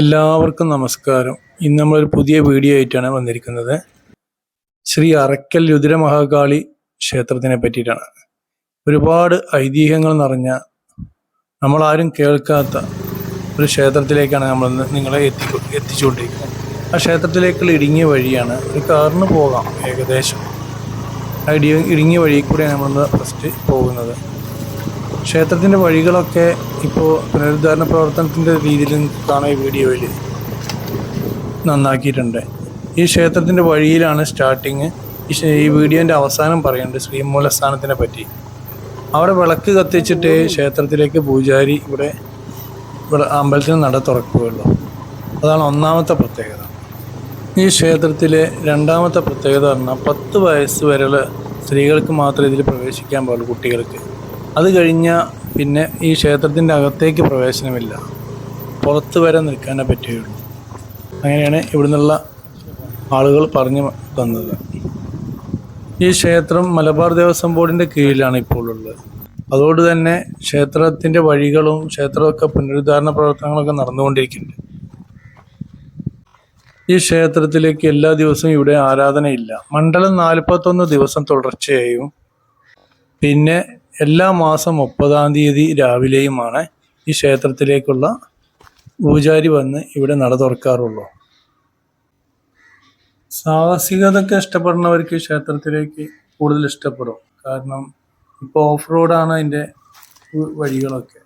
എല്ലാവർക്കും നമസ്കാരം. ഇന്ന് നമ്മളൊരു പുതിയ വീഡിയോ ആയിട്ടാണ് വന്നിരിക്കുന്നത്. ശ്രീ അറക്കൽ രുദ്രമഹാകാളി ക്ഷേത്രത്തിനെ പറ്റിയിട്ടാണ്. ഒരുപാട് ഐതിഹ്യങ്ങൾ നിറഞ്ഞ നമ്മളാരും കേൾക്കാത്ത ഒരു ക്ഷേത്രത്തിലേക്കാണ് നമ്മൾ നിങ്ങളെ എത്തി എത്തിച്ചുകൊണ്ടിരിക്കുന്നത്. ആ ക്ഷേത്രത്തിലേക്കുള്ള ഇടുങ്ങിയ വഴിയാണ് ഒരു കാറിന് പോകാം ഏകദേശം. ആ ഇടി ഇടുങ്ങിയ വഴി കൂടെയാണ് നമ്മൾ ഫസ്റ്റ് പോകുന്നത്. ക്ഷേത്രത്തിന്റെ വഴികളൊക്കെ ഇപ്പോൾ പുനരുദ്ധാരണ പ്രവർത്തനത്തിന്റെ രീതിയിൽ കാണാൻ കാണാം ഈ വീഡിയോയിൽ നന്നാക്കിയിട്ടുണ്ട്. ഈ ക്ഷേത്രത്തിന്റെ വഴിയിലാണ് സ്റ്റാർട്ടിങ്. ഈ വീഡിയോന്റെ അവസാനം പറയുന്നുണ്ട് ശ്രീമൂലസ്ഥാനത്തിനെ പറ്റി. അവിടെ വിളക്ക് കത്തിച്ചിട്ട് ക്ഷേത്രത്തിലേക്ക് പൂജാരി ഇവിടെ ഇവിടെ അമ്പലത്തിന് നട തുറക്കുകയുള്ളൂ. അതാണ് ഒന്നാമത്തെ പ്രത്യേകത. ഈ ക്ഷേത്രത്തിലെ രണ്ടാമത്തെ പ്രത്യേകത പറഞ്ഞാൽ പത്ത് വയസ്സ് വരെയുള്ള സ്ത്രീകൾക്ക് മാത്രമേ ഇതിൽ പ്രവേശിക്കാൻ പാടുള്ളൂ കുട്ടികൾക്ക്. അത് കഴിഞ്ഞാൽ പിന്നെ ഈ ക്ഷേത്രത്തിന്റെ അകത്തേക്ക് പ്രവേശനമില്ല. പുറത്ത് വരെ നിൽക്കാനേ പറ്റുകയുള്ളൂ. അങ്ങനെയാണ് ഇവിടുന്നുള്ള ആളുകൾ പറഞ്ഞു തന്നത്. ഈ ക്ഷേത്രം മലബാർ ദേവസ്വം ബോർഡിന്റെ കീഴിലാണ് ഇപ്പോൾ ഉള്ളത്. അതുകൊണ്ട് തന്നെ ക്ഷേത്രത്തിന്റെ വഴികളും ക്ഷേത്രമൊക്കെ പുനരുദ്ധാരണ പ്രവർത്തനങ്ങളൊക്കെ നടന്നുകൊണ്ടിരിക്കുന്നുണ്ട്. ഈ ക്ഷേത്രത്തിലേക്ക് എല്ലാ ദിവസവും ഇവിടെ ആരാധനയില്ല. മണ്ഡലം നാൽപ്പത്തൊന്ന് ദിവസം തുടർച്ചയായും പിന്നെ എല്ലാ മാസം മുപ്പതാം തീയതി രാവിലെയുമാണ് ഈ ക്ഷേത്രത്തിലേക്കുള്ള പൂജാരി വന്ന് ഇവിടെ നട തുറക്കാറുള്ളൂ. സാഹസികതൊക്കെ ഇഷ്ടപ്പെടുന്നവർക്ക് ക്ഷേത്രത്തിലേക്ക് കൂടുതൽ ഇഷ്ടപ്പെടും. കാരണം ഇപ്പോൾ ഓഫ് റോഡാണ് അതിന്റെ വഴികളൊക്കെ.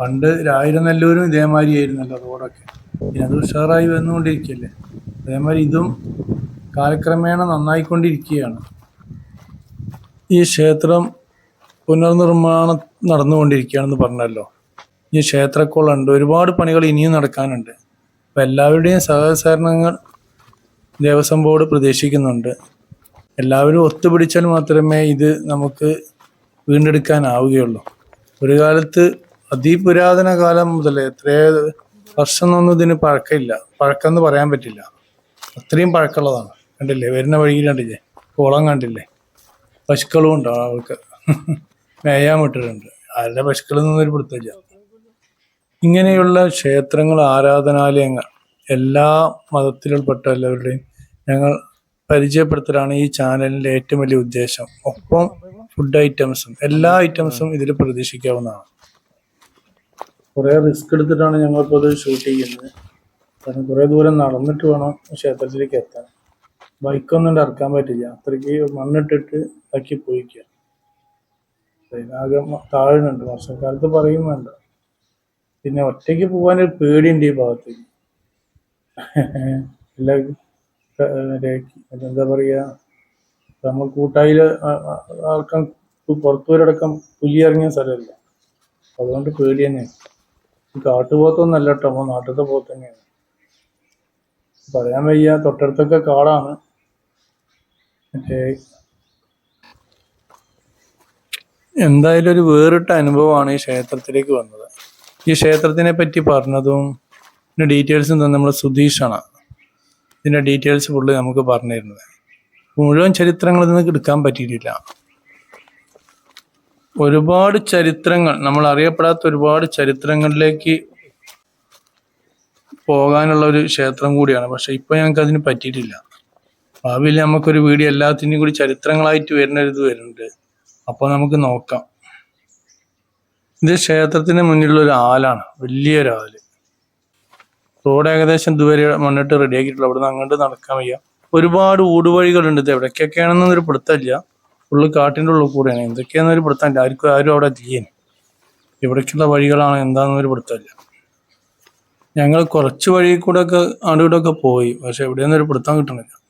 പണ്ട് രായിരനെല്ലൂരും ഇതേമാതിരി ആയിരുന്നല്ലോ റോഡൊക്കെ. ഇനി അത് ഉഷാറായി വന്നുകൊണ്ടിരിക്കല്ലേ. അതേമാതിരി ഇതും കാലക്രമേണ നന്നായിക്കൊണ്ടിരിക്കുകയാണ്. ഈ ക്ഷേത്രം പുനർനിർമ്മാണം നടന്നുകൊണ്ടിരിക്കുകയാണെന്ന് പറഞ്ഞല്ലോ. ഈ ക്ഷേത്രക്കുളമുണ്ട് ഒരുപാട് പണികൾ ഇനിയും നടക്കാനുണ്ട്. അപ്പം എല്ലാവരുടെയും സഹകരണങ്ങൾ ദേവസ്വം ബോർഡ് പ്രതീക്ഷിക്കുന്നുണ്ട്. എല്ലാവരും ഒത്തുപിടിച്ചാൽ മാത്രമേ ഇത് നമുക്ക് വീണ്ടെടുക്കാനാവുകയുള്ളൂ. ഒരു കാലത്ത് അതിപുരാതന കാലം മുതൽ എത്രയോ വർഷമൊന്നും ഇതിന് പഴക്കമില്ല. പഴക്കം എന്ന് പറയാൻ പറ്റില്ല. അത്രയും പഴക്കമുള്ളതാണ്. കണ്ടില്ലേ? വരുന്ന വഴിയിൽ കണ്ടില്ലേ? കുളം കണ്ടില്ലേ? പശുക്കളും ഉണ്ടാവും അവർക്ക് മേയാൻ വിട്ടിട്ടുണ്ട് ആരുടെ പശുക്കളിൽ നിന്നൊരു പിടുത്തമില്ല ഇങ്ങനെയുള്ള ക്ഷേത്രങ്ങൾ ആരാധനാലയങ്ങൾ എല്ലാ മതത്തിൽപ്പെട്ട എല്ലാവരുടെയും ഞങ്ങൾ പരിചയപ്പെടുത്തലാണ് ഈ ചാനലിന്റെ ഏറ്റവും വലിയ ഉദ്ദേശം. ഒപ്പം ഫുഡ് ഐറ്റംസും എല്ലാ ഐറ്റംസും ഇതിൽ പ്രതീക്ഷിക്കാവുന്നതാണ്. കുറേ റിസ്ക് എടുത്തിട്ടാണ് ഞങ്ങളിപ്പോൾ ഇത് ഷൂട്ട് ചെയ്യുന്നത്. കാരണം കുറേ ദൂരം നടന്നിട്ട് വേണം ക്ഷേത്രത്തിലേക്ക് എത്താൻ. ബൈക്കൊന്നും ഇറക്കാൻ പറ്റില്ല. അത്രയ്ക്ക് മണ്ണിട്ടിട്ട് ഇതാക്കി പോയിക്കുക ആകെ താഴുന്നുണ്ട്. വർഷക്കാലത്ത് പറയും വേണ്ട. പിന്നെ ഒറ്റയ്ക്ക് പോകാൻ ഒരു പേടിയുണ്ട് ഈ ഭാഗത്തേക്ക്. എല്ലാ എന്താ പറയുക നമ്മൾ കൂട്ടായിൽ ആൾക്കാൻ പുറത്തുവരടക്കം പുലി ഇറങ്ങിയ സ്ഥലമല്ല. അതുകൊണ്ട് പേടി തന്നെയാണ് കാട്ടുപോത്തൊന്നല്ല കേട്ടോ. നമ്മൾ നാട്ടിലത്തെ പോത്ത് തന്നെയാണ്. പറയാൻ വയ്യ തൊട്ടടുത്തൊക്കെ കാടാണ്. മറ്റേ എന്തായാലും ഒരു വേറിട്ട അനുഭവമാണ് ഈ ക്ഷേത്രത്തിലേക്ക് വന്നത്. ഈ ക്ഷേത്രത്തിനെ പറ്റി പറഞ്ഞതും ഇതിന്റെ ഡീറ്റെയിൽസും തന്നെ നമ്മൾ സുധീഷാണ്. ഇതിന്റെ ഡീറ്റെയിൽസ് പുള്ളി നമുക്ക് പറഞ്ഞിരുന്നത്. മുഴുവൻ ചരിത്രങ്ങൾ നിന്ന് എടുക്കാൻ പറ്റിയിട്ടില്ല. ഒരുപാട് ചരിത്രങ്ങൾ നമ്മൾ അറിയപ്പെടാത്ത ഒരുപാട് ചരിത്രങ്ങളിലേക്ക് പോകാനുള്ള ഒരു ക്ഷേത്രം കൂടിയാണ്. പക്ഷെ ഇപ്പൊ ഞങ്ങൾക്ക് അതിന് പറ്റിയിട്ടില്ല. ഭാവിയിൽ നമുക്കൊരു വീഡിയോ എല്ലാത്തിനും കൂടി ചരിത്രങ്ങളായിട്ട് വരുന്ന ഒരു ഇത് വരുന്നുണ്ട്. അപ്പോൾ നമുക്ക് നോക്കാം. ഇത് ക്ഷേത്രത്തിന് മുന്നിലുള്ള ഒരു ആലാണ്. വലിയൊരു ആൽ. റോഡ് ഏകദേശം ഇതുവരെ മണ്ണിട്ട് റെഡിയാക്കിയിട്ടുള്ള അവിടെ നിന്ന് അങ്ങോട്ട് നടക്കാൻ വയ്യ. ഒരുപാട് ഊടുവഴികളുണ്ട് ഇത്. എവിടേക്കൊക്കെയാണെന്നൊന്നും ഒരു പിടുത്തമില്ല. ഉള്ളു കാട്ടിന്റെ ഉള്ളിൽ കൂടെയാണ്. എന്തൊക്കെയാണെന്നൊരു പിടുത്തമില്ല. ആർക്കും ആരും അവിടെ എത്തിക്കാൻ എവിടേക്കുള്ള വഴികളാണ് എന്താണെന്നൊരു പിടുത്തമില്ല. ഞങ്ങൾ കുറച്ച് വഴി കൂടെ ഒക്കെ ഇവിടെ ഒക്കെ പോയി. പക്ഷെ എവിടെയൊന്നും ഒരു പിടുത്തം കിട്ടണില്ല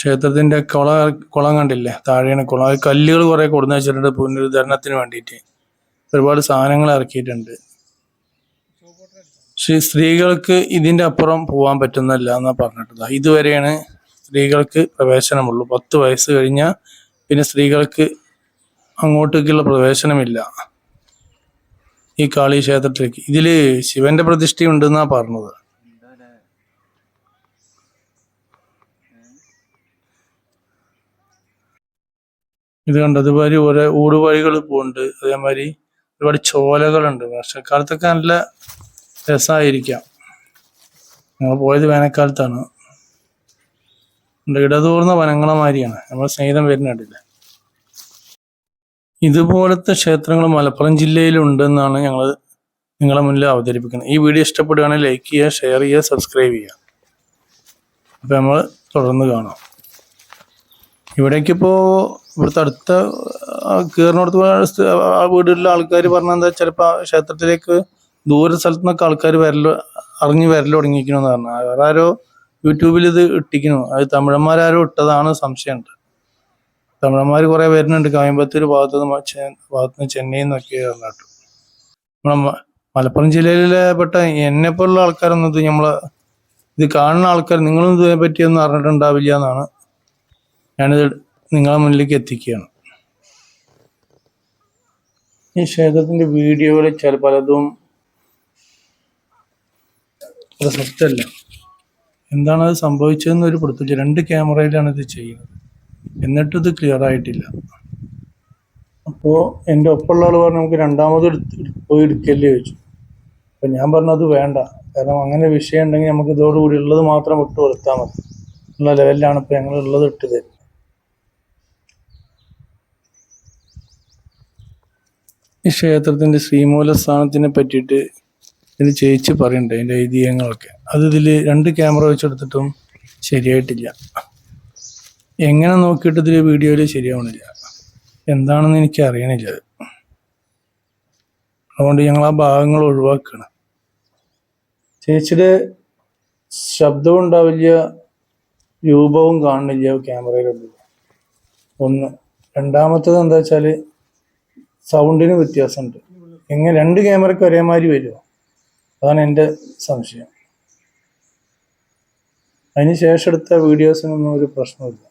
ക്ഷേത്രത്തിന്റെ കുള കുളം കണ്ടില്ലേ? താഴെയാണ് കുളം. അത് കല്ലുകൾ കുറെ കൊടുന്നു വെച്ചിട്ടുണ്ട് പുനരുദ്ധരണത്തിന് വേണ്ടിയിട്ട്. ഒരുപാട് സാധനങ്ങൾ ഇറക്കിയിട്ടുണ്ട്. പക്ഷേ സ്ത്രീകൾക്ക് ഇതിന്റെ അപ്പുറം പോകാൻ പറ്റുന്നില്ല എന്നാ പറഞ്ഞിട്ടുള്ളത് ഇതുവരെയാണ് സ്ത്രീകൾക്ക് പ്രവേശനമുള്ളൂ. പത്ത് വയസ്സ് കഴിഞ്ഞാൽ പിന്നെ സ്ത്രീകൾക്ക് അങ്ങോട്ടേക്കുള്ള പ്രവേശനമില്ല. ഈ കാളി ക്ഷേത്രത്തിലേക്ക്. ഇതിൽ ശിവന്റെ പ്രതിഷ്ഠയുണ്ടെന്നാ പറഞ്ഞത്. ഇത് കണ്ട് ഇതുമാതിരി ഓരോ ഊടുവഴികൾ പോകുന്നുണ്ട് അതേമാതിരി ഒരുപാട് ചോലകളുണ്ട്. വർഷക്കാലത്തൊക്കെ നല്ല രസമായിരിക്കാം. ഞങ്ങൾ പോയത് വേനൽക്കാലത്താണ്. ഇടതൂർന്ന വനങ്ങളെ മാതിരിയാണ്. നമ്മൾ സ്നേഹിതം വരുന്നുണ്ടില്ല ഇതുപോലത്തെ ക്ഷേത്രങ്ങൾ മലപ്പുറം ജില്ലയിലുണ്ടെന്നാണ് ഞങ്ങൾ നിങ്ങളെ മുന്നിൽ അവതരിപ്പിക്കുന്നത്. ഈ വീഡിയോ ഇഷ്ടപ്പെടുകയാണെങ്കിൽ ലൈക്ക് ചെയ്യുക ഷെയർ ചെയ്യുക സബ്സ്ക്രൈബ് ചെയ്യുക. അപ്പം നമ്മൾ തുടർന്ന് കാണാം. ഇവിടേക്കിപ്പോൾ ഇവിടുത്തെ അടുത്ത കീറിനടുത്ത് ആ വീടുകളിലെ ആൾക്കാർ പറഞ്ഞാൽ എന്താ ചിലപ്പോൾ ക്ഷേത്രത്തിലേക്ക് ദൂര സ്ഥലത്തു നിന്നൊക്കെ ആൾക്കാർ വരൽ അറിഞ്ഞ് വരൽ തുടങ്ങിയിരിക്കണമെന്ന് പറഞ്ഞു. വേറെ ആരോ യൂട്യൂബിൽ ഇത് ഇട്ടിക്കണു അത് തമിഴന്മാരാരോ ഇട്ടതാണ് സംശയമുണ്ട്. തമിഴന്മാർ കുറേ വരുന്നുണ്ട്. കോയമ്പത്തൂർ ഭാഗത്തു നിന്ന് ഭാഗത്ത് നിന്ന് ചെന്നൈയിൽ നിന്നൊക്കെ പറഞ്ഞിട്ട്. നമ്മളെ മലപ്പുറം ജില്ലയിലെ പെട്ട എന്നെ പോലുള്ള ആൾക്കാരൊന്നും ഇത് നമ്മളെ ഇത് കാണുന്ന ആൾക്കാർ നിങ്ങളും ഇതിനെ പറ്റിയൊന്നും അറിഞ്ഞിട്ടുണ്ടാവില്ല എന്നാണ് ഞാനിത് നിങ്ങളെ മുന്നിലേക്ക് എത്തിക്കുകയാണ്. ഈ ക്ഷേത്രത്തിന്റെ വീഡിയോകൾ ചില പലതും പ്രസക്തല്ല എന്താണ് അത് സംഭവിച്ചതെന്ന് ഒരു പിടുത്തില്ല രണ്ട് ക്യാമറയിലാണ് ഇത് ചെയ്യുന്നത്. എന്നിട്ടും ഇത് ക്ലിയർ ആയിട്ടില്ല. അപ്പോൾ എന്റെ ഒപ്പമുള്ള ആൾ പറഞ്ഞു നമുക്ക് രണ്ടാമത് പോയി എടുക്കല്ലേ? ചോദിച്ചു. അപ്പം ഞാൻ പറഞ്ഞു അത് വേണ്ട. കാരണം അങ്ങനെ വിഷയം ഉണ്ടെങ്കിൽ നമുക്ക് ഇതോടുകൂടി ഉള്ളത് മാത്രം ഇട്ട് കൊടുത്താൽ മതി. ഉള്ള ലെവലിലാണ് ഇപ്പോൾ ഞങ്ങൾ ഉള്ളത് ഇട്ട് തരുന്നത് ഈ ക്ഷേത്രത്തിന്റെ ശ്രീമൂല സ്ഥാനത്തിനെ പറ്റിയിട്ട് ഇതിന് ചേച്ചി പറയുന്നുണ്ട് അതിന്റെ ഐതിഹ്യങ്ങളൊക്കെ. അത് ഇതിൽ രണ്ട് ക്യാമറ വെച്ചെടുത്തിട്ടും ശരിയായിട്ടില്ല. എങ്ങനെ നോക്കിയിട്ട് ഇതിൽ വീഡിയോയിൽ ശരിയാവണില്ല? എന്താണെന്ന് എനിക്ക് അറിയണില്ല. അത് അതുകൊണ്ട് ഞങ്ങൾ ആ ഭാഗങ്ങൾ ഒഴിവാക്കുകയാണ് ചേച്ചിയുടെ ശബ്ദവും ഉണ്ടാവില്ല രൂപവും കാണുന്നില്ല ക്യാമറയിലൊന്നും ഒന്ന്. രണ്ടാമത്തത് എന്താ വെച്ചാൽ സൗണ്ടിന് വ്യത്യാസമുണ്ട്. എങ്ങനെ രണ്ട് ക്യാമറയ്ക്ക് ഒരേമാതിരി വരുമോ അതാണ് എന്റെ സംശയം. അതിന് ശേഷം എടുത്ത വീഡിയോസിനൊന്നും ഒരു പ്രശ്നമില്ല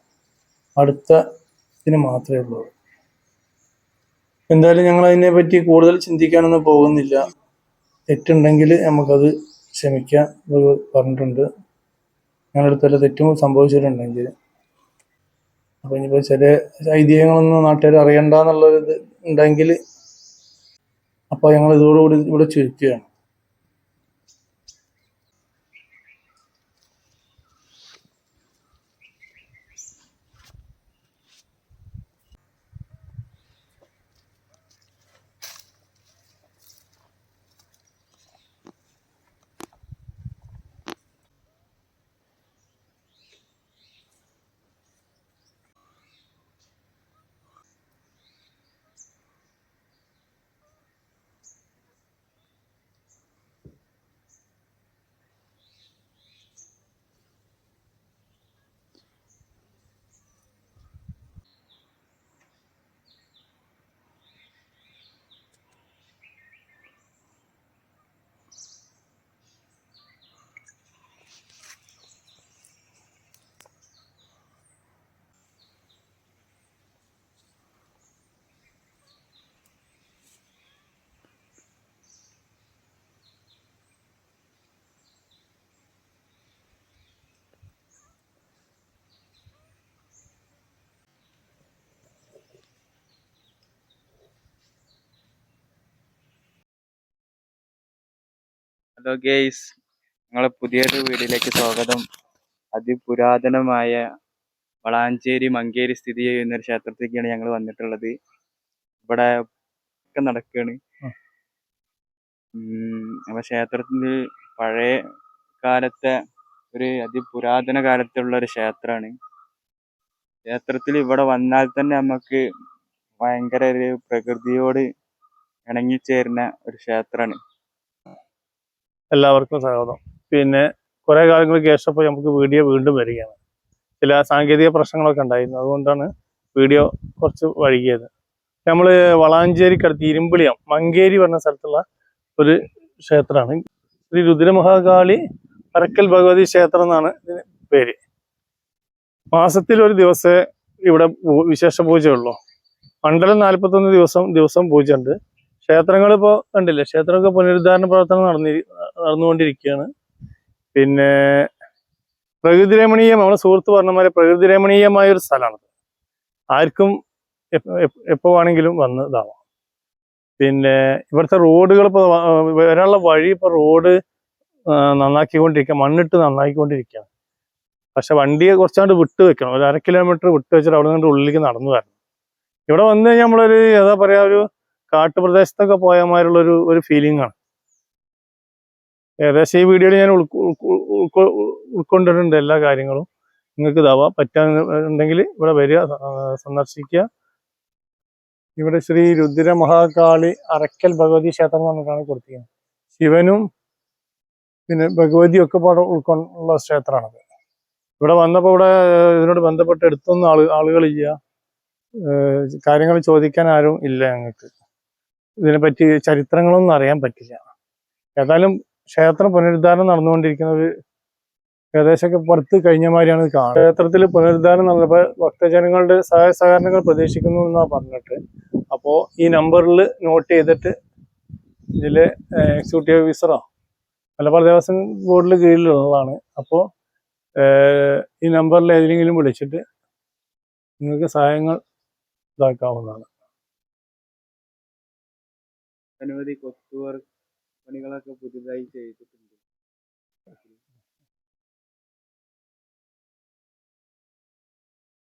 അടുത്ത ഇതിന് മാത്രമേ ഉള്ളൂ. എന്തായാലും ഞങ്ങൾ അതിനെപ്പറ്റി കൂടുതൽ ചിന്തിക്കാനൊന്നും പോകുന്നില്ല. തെറ്റുണ്ടെങ്കിൽ നമുക്കത് ക്ഷമിക്കാം എന്ന് പറഞ്ഞിട്ടുണ്ട്. ഞങ്ങളുടെ അടുത്തല്ല തെറ്റും സംഭവിച്ചിട്ടുണ്ടെങ്കിൽ. അപ്പോൾ ഇനിയിപ്പോൾ ചില ഐതിഹ്യങ്ങളൊന്നും നാട്ടുകാർ അറിയണ്ടെന്നുള്ളൊരു ഇത് ഉണ്ടെങ്കിൽ അപ്പോൾ ഞങ്ങൾ ഇതോടുകൂടി ഇവിടെ ചുരുക്കുകയാണ് ഹലോ ഗെയ്സ് നിങ്ങളെ പുതിയൊരു വീഡിയോയിലേക്ക് സ്വാഗതം. അതിപുരാതനമായ വളാഞ്ചേരി മങ്കേരി സ്ഥിതി ചെയ്യുന്ന ഒരു ക്ഷേത്രത്തിലേക്കാണ് ഞങ്ങൾ വന്നിട്ടുള്ളത്. ഇവിടെ ഒക്കെ നടക്കുകയാണ് അപ്പൊ ക്ഷേത്രത്തിന് പഴയ കാലത്തെ ഒരു അതിപുരാതന കാലത്തുള്ള ഒരു ക്ഷേത്രമാണ്. ക്ഷേത്രത്തിൽ ഇവിടെ വന്നാൽ തന്നെ നമുക്ക് ഭയങ്കര ഒരു പ്രകൃതിയോട് ഇണങ്ങിച്ചേരുന്ന ഒരു ക്ഷേത്രമാണ്. എല്ലാവർക്കും സ്വാഗതം. പിന്നെ കുറേ കാലങ്ങൾക്ക് ശേഷം നമുക്ക് വീഡിയോ വീണ്ടും വരികയാണ്. ചില സാങ്കേതിക പ്രശ്നങ്ങളൊക്കെ ഉണ്ടായിരുന്നു. അതുകൊണ്ടാണ് വീഡിയോ കുറച്ച് വൈകിയത്. നമ്മൾ വളാഞ്ചേരിക്കടുത്ത് ഇരുമ്പിളിയം മങ്കേരി പറഞ്ഞ സ്ഥലത്തുള്ള ഒരു ക്ഷേത്രമാണ്. ശ്രീ രുദ്രമഹാകാളി അരക്കൽ ഭഗവതി ക്ഷേത്രം എന്നാണ് ഇതിന് പേര്. മാസത്തിൽ ഒരു ദിവസം ഇവിടെ വിശേഷ പൂജയുള്ളൂ. മണ്ഡലം നാൽപ്പത്തൊന്ന് ദിവസം ദിവസം പൂജ ഉണ്ട് ക്ഷേത്രങ്ങൾ ഇപ്പോൾ കണ്ടില്ലേ? ക്ഷേത്രമൊക്കെ പുനരുദ്ധാരണ പ്രവർത്തനം നടന്നി നടന്നുകൊണ്ടിരിക്കുകയാണ്. പിന്നെ പ്രകൃതി രമണീയം നമ്മുടെ സുഹൃത്ത് പറഞ്ഞ മാതിരി പ്രകൃതി രമണീയമായ ഒരു സ്ഥലമാണ് ആർക്കും എപ്പോ വേണമെങ്കിലും വന്ന് ഇതാവാം പിന്നെ ഇവിടുത്തെ റോഡുകൾ ഇപ്പോൾ വരാനുള്ള വഴി ഇപ്പോൾ റോഡ് നന്നാക്കിക്കൊണ്ടിരിക്കുക മണ്ണിട്ട് നന്നാക്കിക്കൊണ്ടിരിക്കുകയാണ് പക്ഷെ വണ്ടിയെ കുറച്ചാണ്ട് വിട്ട് വെക്കണം. ഒരു അര കിലോമീറ്റർ വിട്ട് വെച്ചിട്ട് അവിടെ നിന്ന് ഉള്ളിലേക്ക് നടന്നു വരണം ഇവിടെ വന്നു കഴിഞ്ഞാൽ നമ്മളൊരു എന്താ പറയാ ഒരു കാട്ടുപ്രദേശത്തൊക്കെ പോയമാരുള്ള ഒരു ഒരു ഫീലിംഗ് ആണ്. ഏകദേശം ഈ വീഡിയോയിൽ ഞാൻ ഉൾക്കൊ- ഉൾക്കൊ- ഉൾക്കൊ- ഉൾക്കൊണ്ടിട്ടുണ്ട് എല്ലാ കാര്യങ്ങളും. നിങ്ങൾക്ക് ഇതാവാം പറ്റാന്നുണ്ടെങ്കിൽ ഇവിടെ വരിക സന്ദർശിക്കുക. ഇവിടെ ശ്രീ രുദ്ര മഹാകാളി അറക്കൽ ഭഗവതി ക്ഷേത്രം എന്ന് പറഞ്ഞിട്ടാണ് കൊടുത്തിരിക്കുന്നത്. ശിവനും പിന്നെ ഭഗവതിയും ഒക്കെ പാടെ ഉൾക്കൊണ്ടുള്ള ക്ഷേത്രമാണത്. ഇവിടെ വന്നപ്പോൾ ഇവിടെ ഇതിനോട് ബന്ധപ്പെട്ട് എടുത്തൊന്നും ആൾ ആളുകളില്ല കാര്യങ്ങൾ ചോദിക്കാൻ ആരും ഇല്ല ഞങ്ങൾക്ക്. ഇതിനെപ്പറ്റി ചരിത്രങ്ങളൊന്നും അറിയാൻ പറ്റില്ല. ഏതായാലും ക്ഷേത്രം പുനരുദ്ധാരണം നടന്നുകൊണ്ടിരിക്കുന്ന ഒരു ഏകദേശമൊക്കെ പുറത്ത് കഴിഞ്ഞ മാതിരിയാണ് ഇത് കാണുന്നത്. ക്ഷേത്രത്തിൽ പുനരുദ്ധാരണം നടന്നപ്പോൾ ഭക്തജനങ്ങളുടെ സഹായ സഹകരണങ്ങൾ പ്രതീക്ഷിക്കുന്നു എന്നാണ് പറഞ്ഞിട്ട്. അപ്പോൾ ഈ നമ്പറിൽ നോട്ട് ചെയ്തിട്ട് ഇതിലെ എക്സിക്യൂട്ടീവ് ഓഫീസറോ മലബാർ ദേവസ്വം ബോർഡിൽ കീഴിലുള്ളതാണ്. അപ്പോൾ ഈ നമ്പറിൽ ഏതെങ്കിലും വിളിച്ചിട്ട് നിങ്ങൾക്ക് സഹായങ്ങൾ ഇതാക്കാവുന്നതാണ്. അനവധി കൊത്തുവർ പണികളൊക്കെ പുതുതായി ചെയ്തിട്ടുണ്ട്.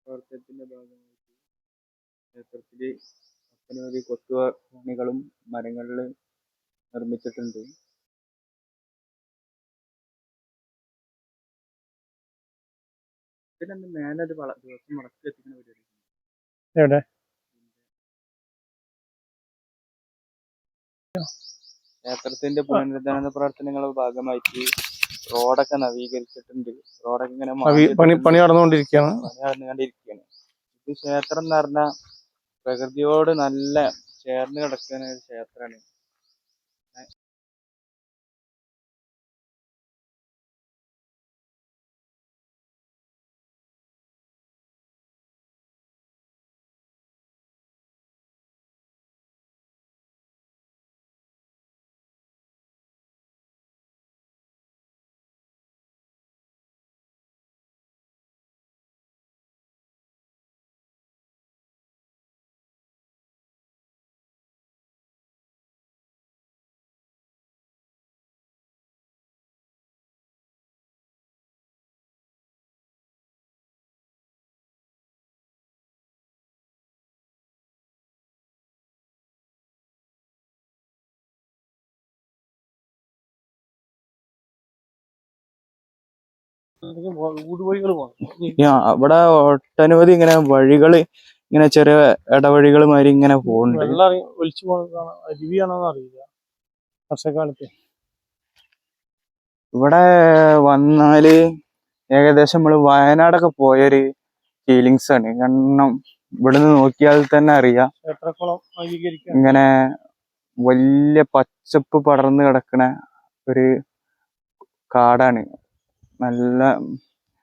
പ്രവർത്തനത്തിന്റെ ഭാഗമായിട്ട് ക്ഷേത്രത്തിൽ ഒട്ടനവധി കൊത്തുവ പണികളും മരങ്ങളിൽ നിർമ്മിച്ചിട്ടുണ്ട്. ഇതിലെന്ത് മേലെ ഒരു വള ദിവസം എത്തിക്കുന്ന പരിപാടി എവിടെ? ക്ഷേത്രത്തിന്റെ പുനരുദ്ധാരണ പ്രവർത്തനങ്ങളുടെ ഭാഗമായിട്ട് റോഡൊക്കെ നവീകരിച്ചിട്ടുണ്ട്. റോഡൊക്കെ ഇങ്ങനെ പണി പണി നടന്നുകൊണ്ടിരിക്കുകയാണ്. പണി നടന്നുകൊണ്ടിരിക്കുകയാണ്. ഇത് ക്ഷേത്രം എന്ന് പറഞ്ഞാൽ പ്രകൃതിയോട് നല്ല ചേർന്ന് കിടക്കുന്ന ഒരു ക്ഷേത്രമാണ്. ഇവിടെ ഒട്ടനവധി ഇങ്ങനെ വഴികൾ ഇങ്ങനെ ചെറിയ ഇടവഴികൾ മാതിരി ഇങ്ങനെ പോകുന്നുണ്ട് വെള്ളം ഒലിച്ചു പോകുന്നതാണ് അറിയില്ല. വർഷക്കാലത്ത്. ഇവിടെ വന്നാൽ ഏകദേശം നമ്മൾ വയനാടൊക്കെ പോയൊരു ഫീലിങ്സ് ആണ്. കാരണം ഇവിടുന്ന് നോക്കിയാൽ തന്നെ അറിയാം. ഇങ്ങനെ വലിയ പച്ചപ്പ് പടർന്ന് കിടക്കണ ഒരു കാടാണ്. നല്ല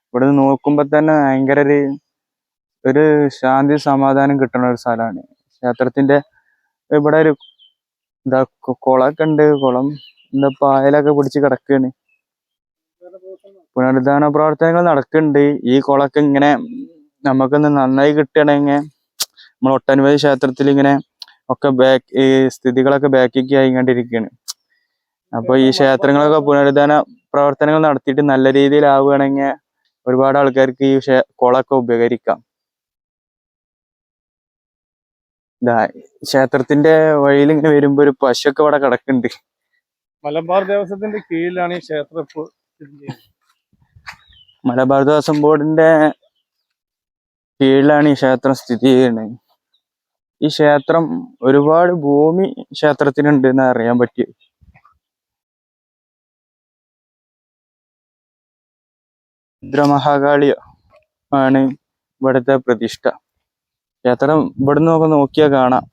ഇവിടെ നിന്ന് നോക്കുമ്പോൾ തന്നെ ഭയങ്കര ഒരു ഒരു ശാന്തി സമാധാനം കിട്ടുന്ന ഒരു സ്ഥലമാണ്. ക്ഷേത്രത്തിന്റെ ഇവിടെ ഒരു എന്താ കുളമൊക്കെ ഉണ്ട്. കുളം എന്താ പായലൊക്കെ പിടിച്ച് കിടക്കാണ്. പുനരുദ്ധാരണ പ്രവർത്തനങ്ങൾ നടക്കുന്നുണ്ട്. ഈ കുളമൊക്കെ ഇങ്ങനെ നമുക്കൊന്ന് നന്നായി കിട്ടണമെങ്കിൽ നമ്മൾ ഒട്ടനവധി ക്ഷേത്രത്തിൽ ഇങ്ങനെ ഒക്കെ ബാക്ക് ഈ സ്ഥിതികളൊക്കെ ബാക്കിക്ക് ആയിക്കൊണ്ടിരിക്കുകയാണ് അപ്പോൾ ഈ ക്ഷേത്രങ്ങളൊക്കെ പുനരുദ്ധാരണ പ്രവർത്തനങ്ങൾ നടത്തിയിട്ട് നല്ല രീതിയിൽ രീതിയിലാവുകയാണെങ്കിൽ ഒരുപാട് ആൾക്കാർക്ക് ഈ കുളമൊക്കെ ഉപകരിക്കാം. ഇതാ ക്ഷേത്രത്തിന്റെ വഴിയിൽ ഇങ്ങനെ വരുമ്പോ ഒരു പശുവൊക്കെ ഇവിടെ കിടക്കുന്നുണ്ട്. മലബാർ ദേവസ്വത്തിന്റെ കീഴിലാണ് ഈ ക്ഷേത്രം മലബാർ ദേവസ്വം ബോർഡിന്റെ കീഴിലാണ് ഈ ക്ഷേത്രം സ്ഥിതി ചെയ്യുന്നത്. ഈ ക്ഷേത്രം ഒരുപാട് ഭൂമി ക്ഷേത്രത്തിനുണ്ട് എന്ന് അറിയാൻ പറ്റി രുദ്രമഹാകാളി ആണ് ഇവിടുത്തെ പ്രതിഷ്ഠ. ക്ഷേത്രം ഇവിടുന്ന് ഒക്കെ നോക്കിയാൽ കാണാം.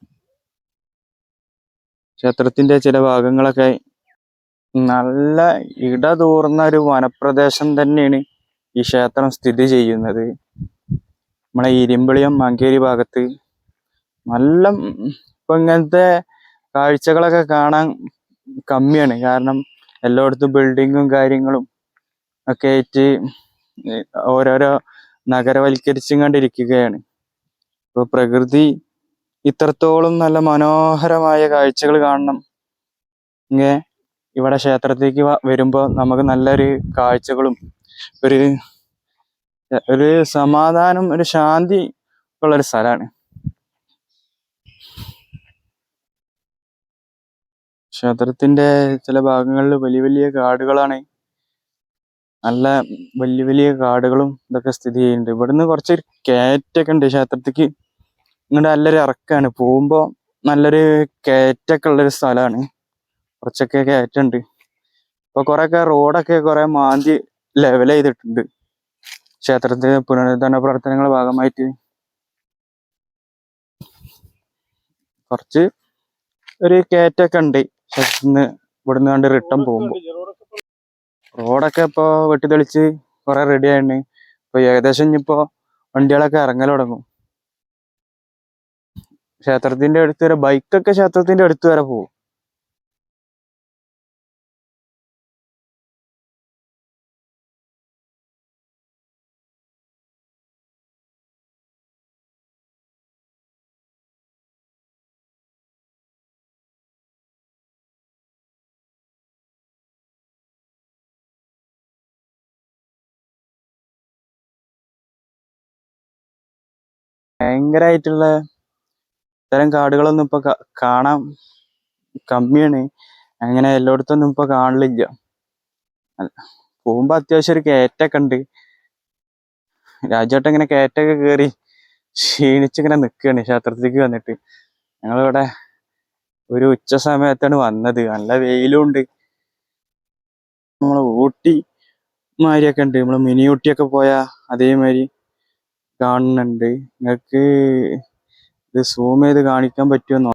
ക്ഷേത്രത്തിന്റെ ചില ഭാഗങ്ങളൊക്കെ നല്ല ഇടതൂർന്ന ഒരു വനപ്രദേശം തന്നെയാണ് ഈ ക്ഷേത്രം സ്ഥിതി ചെയ്യുന്നത്. നമ്മളെ ഇരുമ്പളിയം മങ്കേരി ഭാഗത്ത് നല്ല ഇപ്പൊ ഇങ്ങനത്തെ കാഴ്ചകളൊക്കെ കാണാൻ കമ്മിയാണ്. കാരണം എല്ലായിടത്തും ബിൽഡിങ്ങും കാര്യങ്ങളും ഒക്കെ ആയിട്ട് ഓരോരോ നഗരവൽക്കരിച്ചും കണ്ടിരിക്കുകയാണ്. ഇപ്പൊ പ്രകൃതി ഇത്രത്തോളം നല്ല മനോഹരമായ കാഴ്ചകൾ കാണണം. ഇങ്ങനെ ഇവിടെ ക്ഷേത്രത്തിലേക്ക് വരുമ്പോൾ വരുമ്പോ നമുക്ക് നല്ലൊരു കാഴ്ചകളും ഒരു ഒരു സമാധാനം ഒരു ശാന്തി ഉള്ളൊരു സ്ഥലമാണ് ക്ഷേത്രത്തിന്റെ ചില ഭാഗങ്ങളിൽ വലിയ വലിയ കാടുകളാണ് നല്ല വലിയ വലിയ കാടുകളും ഇതൊക്കെ സ്ഥിതി ചെയ്യുന്നുണ്ട്. ഇവിടുന്ന് കുറച്ച് കയറ്റൊക്കെ ഉണ്ട്. ക്ഷേത്രത്തിക്ക് ഇങ്ങോട്ട് നല്ലൊരു ഇറക്കാണ്. പോകുമ്പോൾ നല്ലൊരു കയറ്റൊക്കെ ഉള്ളൊരു സ്ഥലമാണ്. കുറച്ചൊക്കെ കയറ്റുണ്ട്. ഇപ്പൊ കുറെയൊക്കെ റോഡൊക്കെ കുറെ മാന്തി ലെവൽ ചെയ്തിട്ടുണ്ട്. ക്ഷേത്രത്തിന്റെ പുനരുദ്ധാരണ പ്രവർത്തനങ്ങളുടെ ഭാഗമായിട്ട്. കുറച്ച് ഒരു കയറ്റൊക്കെ ഉണ്ട്. ഇവിടുന്ന് കണ്ട് റിട്ടേൺ പോകുമ്പോ. റോഡൊക്കെ ഇപ്പൊ വെട്ടിത്തെളിച്ച് കുറെ റെഡി ആയിട്ടുണ്ട്. ഇപ്പൊ ഏകദേശം ഇനിയിപ്പോ വണ്ടികളൊക്കെ ഇറങ്ങൽ തുടങ്ങും. ക്ഷേത്രത്തിന്റെ അടുത്ത് വരെ ബൈക്കൊക്കെ ക്ഷേത്രത്തിന്റെ അടുത്ത് വരെ പോകും. ഭയങ്കരമായിട്ടുള്ള ഇത്തരം കാടുകളൊന്നും ഇപ്പൊ കാണാൻ കമ്മിയാണ്. അങ്ങനെ എല്ലായിടത്തൊന്നും ഇപ്പൊ കാണലില്ല പോകുമ്പോ അത്യാവശ്യം ഒരു കയറ്റൊക്കെ ഉണ്ട്. രാജേട്ടൻ ഇങ്ങനെ കയറ്റൊക്കെ കേറി ക്ഷീണിച്ചിങ്ങനെ നിൽക്കുകയാണ് ക്ഷേത്രത്തിലേക്ക് വന്നിട്ട്. ഞങ്ങളിവിടെ ഒരു ഉച്ച സമയത്താണ് വന്നത്. നല്ല വെയിലും ഉണ്ട്. നമ്മളെ ഊട്ടി മാതിരിയൊക്കെ ഉണ്ട്. നമ്മൾ മിനി ഊട്ടിയൊക്കെ പോയ അതേമാതിരി കാണുന്നുണ്ട്. നിങ്ങൾക്ക് ഇത് സൂം ചെയ്ത് കാണിക്കാൻ പറ്റുമോ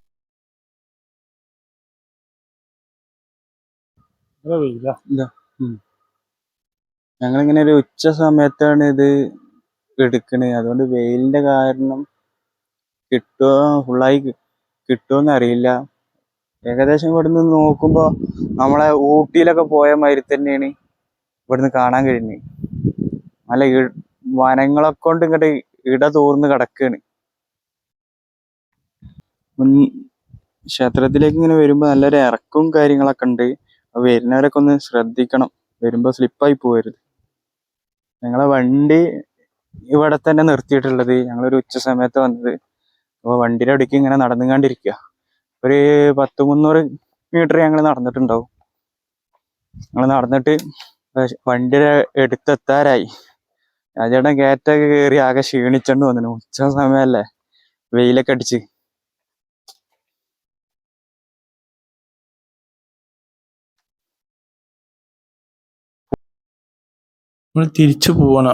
വെയിലാ. ഞങ്ങളിങ്ങനെ ഒരു ഉച്ച സമയത്താണ് ഇത് എടുക്കണേ. അതുകൊണ്ട് വെയിലിന്റെ കാരണം കിട്ടുമോ ഫുള്ളായി കിട്ടുമോന്ന് അറിയില്ല. ഏകദേശം ഇവിടുന്ന് നോക്കുമ്പോ നമ്മളെ ഊട്ടിയിലൊക്കെ പോയ മാതിരി തന്നെയാണ് ഇവിടുന്ന് കാണാൻ കഴിയുന്നത്. നല്ല വനങ്ങളെ കൊണ്ട് ഇങ്ങോട്ട് ഇട തോർന്ന് കിടക്കാണ്. മുൻ ക്ഷേത്രത്തിലേക്ക് ഇങ്ങനെ വരുമ്പോ നല്ലൊരു ഇറക്കവും കാര്യങ്ങളൊക്കെ ഉണ്ട്. വരുന്നവരൊക്കെ ഒന്ന് ശ്രദ്ധിക്കണം. വരുമ്പോ സ്ലിപ്പായി പോകരുത് ഞങ്ങളെ വണ്ടി ഇവിടെ തന്നെ നിർത്തിയിട്ടുള്ളത്. ഞങ്ങളൊരു ഉച്ച സമയത്ത് വന്നത്. അപ്പോൾ വണ്ടിയുടെ അടുക്ക് ഇങ്ങനെ നടന്നുകൊണ്ടിരിക്കുക ഒരു പത്ത് മുന്നൂറ് മീറ്റർ ഞങ്ങൾ നടന്നിട്ടുണ്ടാവും. ഞങ്ങൾ നടന്നിട്ട് വണ്ടിയുടെ അടുത്തെത്താറായി. രാജേട്ടൻ കയറ്റൊക്കെ കയറി ആകെ ക്ഷീണിച്ചോണ്ട് വന്നു ഉച്ച സമയമല്ലേ വെയിലൊക്കെ അടിച്ച്. നമ്മൾ തിരിച്ചു പോവാണ്.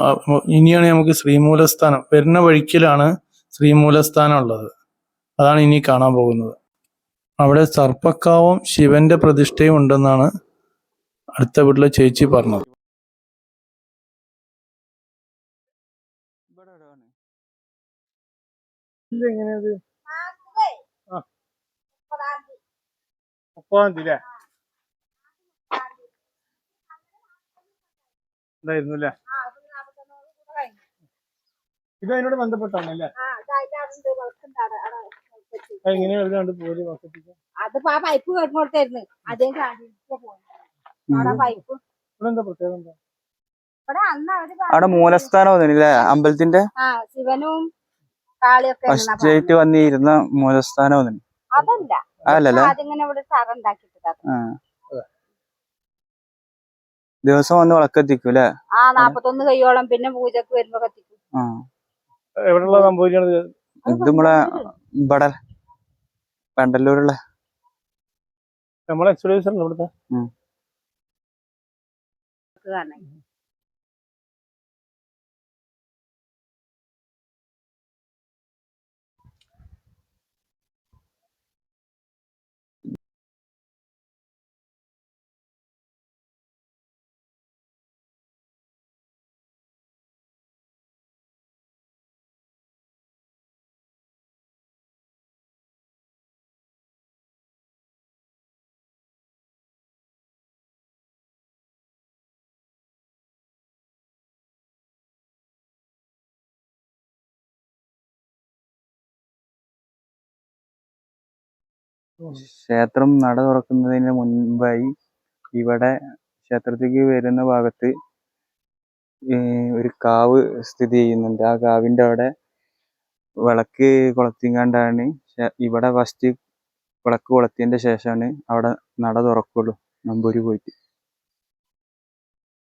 ഇനിയാണ് നമുക്ക് ശ്രീമൂലസ്ഥാനം. വരുന്ന വഴിക്കിലാണ് ശ്രീമൂലസ്ഥാനം ഉള്ളത്. അതാണ് ഇനി കാണാൻ പോകുന്നത്. അവിടെ സർപ്പക്കാവും ശിവന്റെ പ്രതിഷ്ഠയും ഉണ്ടെന്നാണ് അടുത്ത വീട്ടിലെ ചേച്ചി പറഞ്ഞത്. എങ്ങനെയത് ആ. മുപ്പതാം തീയതി അല്ലേ ഉണ്ടായിരുന്നു അല്ലേ ഇത് അതിനോട് അതിപ്പോ ആ പൈപ്പ് അതേ പോയി. അവിടെ പ്രത്യേകത മൂലസ്ഥാനം അമ്പലത്തിന്റെ ശിവനും കാളിയൊക്കെ ഫസ്റ്റ് ആയിട്ട് വന്നിരുന്ന മൂലസ്ഥാനം. അതല്ല. അല്ലല്ലേ. അതിങ്ങനെ ഇവിടെ ദിവസം വന്ന് വിളക്കെത്തിക്കും അല്ലേ ആ നാപ്പത്തൊന്ന് കൈയോളം പിന്നെ പൂജക്ക് വരുമ്പോ കത്തിക്കും. ആ. എവിടെയുള്ള സംഭവിക്കണത്? ഇത് നമ്മളെ ഇവിടെ പെണ്ടല്ലൂരുള്ള. നമ്മളെ എക്സ്പീരിയൻസ് ഇവിടുത്തെ. ക്ഷേത്രം നട തുറക്കുന്നതിന് മുൻപായി ഇവിടെ ക്ഷേത്രത്തിലേക്ക് വരുന്ന ഭാഗത്ത് ഒരു കാവ് സ്ഥിതി ചെയ്യുന്നുണ്ട്. ആ കാവിന്റെ അവിടെ വിളക്ക് കൊളത്തിങ്ങാണ്ടാണ് ഇവിടെ ഫസ്റ്റ് വിളക്ക് കൊളുത്തിയതിന്റെ ശേഷമാണ് അവിടെ നട തുറക്കുള്ളൂ നമ്പൂരി പോയിട്ട്.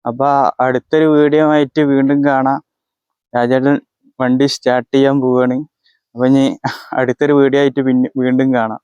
അപ്പൊ അടുത്തൊരു വീഡിയോ ആയിട്ട് വീണ്ടും കാണാം. രാജേട്ടൻ വണ്ടി സ്റ്റാർട്ട് ചെയ്യാൻ പോവാണ്. അപ്പൊ ഇനി അടുത്തൊരു വീഡിയോ ആയിട്ട് പിന്നെ വീണ്ടും കാണാം.